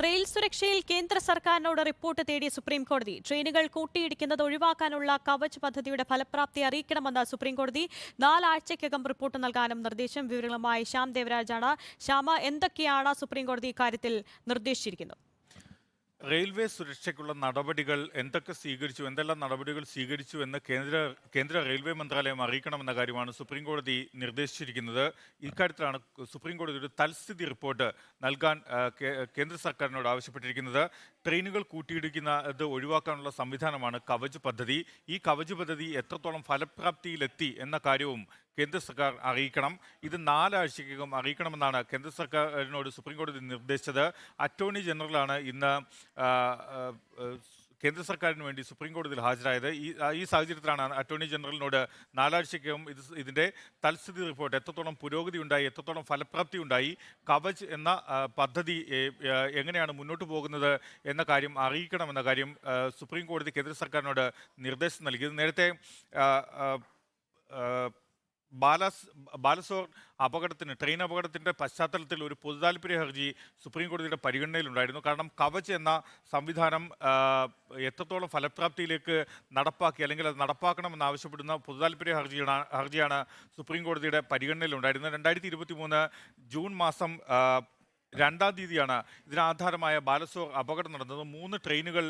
Rail സുരക്ഷയിൽ കേന്ദ്ര സർക്കാരിനോട് റിപ്പോർട്ട് തേടിയ സുപ്രീം കോടതി ട്രെയിനുകൾ കൂട്ടിയിടിക്കുന്നത് ഒഴിവാക്കാനുള്ള കവച് പദ്ധതിയുടെ ഫലപ്രാപ്തി അറിയിക്കണമെന്ന് സുപ്രീം കോടതി നാലാഴ്ചയ്ക്കകം റിപ്പോർട്ട് നൽകാനും നിർദ്ദേശം. വിവരങ്ങളുമായി ശ്യാം ദേവരാജാണ്. ശ്യാമ എന്തൊക്കെയാണ് സുപ്രീം കോടതി ഇക്കാര്യത്തിൽ നിർദ്ദേശിച്ചിരിക്കുന്നത്? റെയിൽവേ സുരക്ഷയ്ക്കുള്ള നടപടികൾ എന്തൊക്കെ സ്വീകരിച്ചു എന്തെല്ലാം നടപടികൾ സ്വീകരിച്ചു എന്ന് കേന്ദ്ര കേന്ദ്ര റെയിൽവേ മന്ത്രാലയം അറിയിക്കണമെന്ന കാര്യമാണ് സുപ്രീം കോടതി നിർദ്ദേശിച്ചിരിക്കുന്നത്. ഇക്കാര്യത്തിലാണ് സുപ്രീം കോടതി ഒരു തൽസ്ഥിതി റിപ്പോർട്ട് നൽകാൻ കേന്ദ്ര സർക്കാരിനോട് ആവശ്യപ്പെട്ടിരിക്കുന്നത്. ട്രെയിനുകൾ കൂട്ടിയിടിക്കുന്ന ഇത് ഒഴിവാക്കാനുള്ള സംവിധാനമാണ് കവച് പദ്ധതി. ഈ കവച് പദ്ധതി എത്രത്തോളം ഫലപ്രാപ്തിയിലെത്തി എന്ന കാര്യവും കേന്ദ്ര സർക്കാർ അറിയിക്കണം. ഇത് നാലാഴ്ചയ്ക്കകം അറിയിക്കണമെന്നാണ് കേന്ദ്ര സർക്കാരിനോട് സുപ്രീം കോടതി നിർദ്ദേശിച്ചത്. അറ്റോർണി ജനറലാണ് ഇന്ന് കേന്ദ്ര സർക്കാരിന് വേണ്ടി സുപ്രീം കോടതിയിൽ ഹാജരായത്. ഈ ഈ സാഹചര്യത്തിലാണ് അറ്റോർണി ജനറലിനോട് നാലാഴ്ചയ്ക്കകം ഇത് ഇതിന്റെ തൽസ്ഥിതി റിപ്പോർട്ട് എത്രത്തോളം പുരോഗതി ഉണ്ടായി എത്രത്തോളം ഫലപ്രാപ്തി ഉണ്ടായി കവച് എന്ന പദ്ധതി എങ്ങനെയാണ് മുന്നോട്ട് പോകുന്നത് എന്ന കാര്യം അറിയിക്കണമെന്ന കാര്യം സുപ്രീം കോടതി കേന്ദ്ര സർക്കാരിനോട് നിർദ്ദേശം നൽകിയത് നേരത്തെ ബാലസ് ബാലസോർ അപകടത്തിന് ട്രെയിൻ അപകടത്തിന്റെ പശ്ചാത്തലത്തിൽ ഒരു പൊതുതാൽപര്യ ഹർജി സുപ്രീം കോടതിയുടെ പരിഗണനയിലുണ്ടായിരുന്നു. കാരണം കവച് എന്ന സംവിധാനം എത്രത്തോളം ഫലപ്രാപ്തിയിലേക്ക് നടപ്പാക്കി അല്ലെങ്കിൽ അത് നടപ്പാക്കണമെന്ന് ആവശ്യപ്പെടുന്ന പൊതുതാൽപര്യ ഹർജിയാണ് ഹർജിയാണ് സുപ്രീം കോടതിയുടെ പരിഗണനയിലുണ്ടായിരുന്നത്. രണ്ടായിരത്തി ഇരുപത്തി മൂന്ന് ജൂൺ മാസം രണ്ടാം തീയതിയാണ് ഇതിനാധാരമായ ബാലസോർ അപകടം നടന്നത്. മൂന്ന് ട്രെയിനുകൾ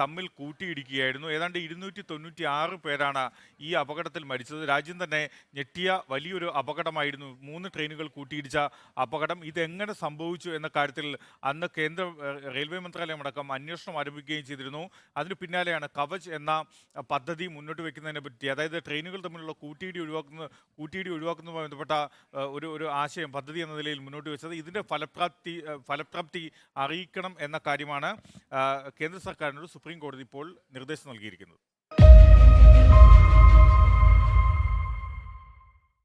തമ്മിൽ കൂട്ടിയിടിക്കുകയായിരുന്നു. ഏതാണ്ട് ഇരുന്നൂറ്റി തൊണ്ണൂറ്റി ആറ് പേരാണ് ഈ അപകടത്തിൽ മരിച്ചത്. രാജ്യം തന്നെ ഞെട്ടിയ വലിയൊരു അപകടമായിരുന്നു. മൂന്ന് ട്രെയിനുകൾ കൂട്ടിയിടിച്ച അപകടം. ഇതെങ്ങനെ സംഭവിച്ചു എന്ന കാര്യത്തിൽ അന്ന് കേന്ദ്ര റെയിൽവേ മന്ത്രാലയം അടക്കം അന്വേഷണം ആരംഭിക്കുകയും ചെയ്തിരുന്നു. അതിന് പിന്നാലെയാണ് കവച് എന്ന പദ്ധതി മുന്നോട്ട് വയ്ക്കുന്നതിനെ പറ്റി അതായത് ട്രെയിനുകൾ തമ്മിലുള്ള കൂട്ടിയിടി ഒഴിവാക്കുന്ന കൂട്ടിയിടി ഒഴിവാക്കുന്നതുമായി ബന്ധപ്പെട്ട ഒരു ഒരു ആശയം പദ്ധതി എന്ന നിലയിൽ മുന്നോട്ട് വെച്ചത്. ഇതിന്റെ ഫലപ്രാപ്തി അഹ്, ഫലപ്രാപ്തി അറിയിക്കണം എന്ന കാര്യമാണ് കേന്ദ്ര സർക്കാരിനോട് സുപ്രീം കോടതി ഇപ്പോൾ നിർദ്ദേശം നൽകിയിരിക്കുന്നത്.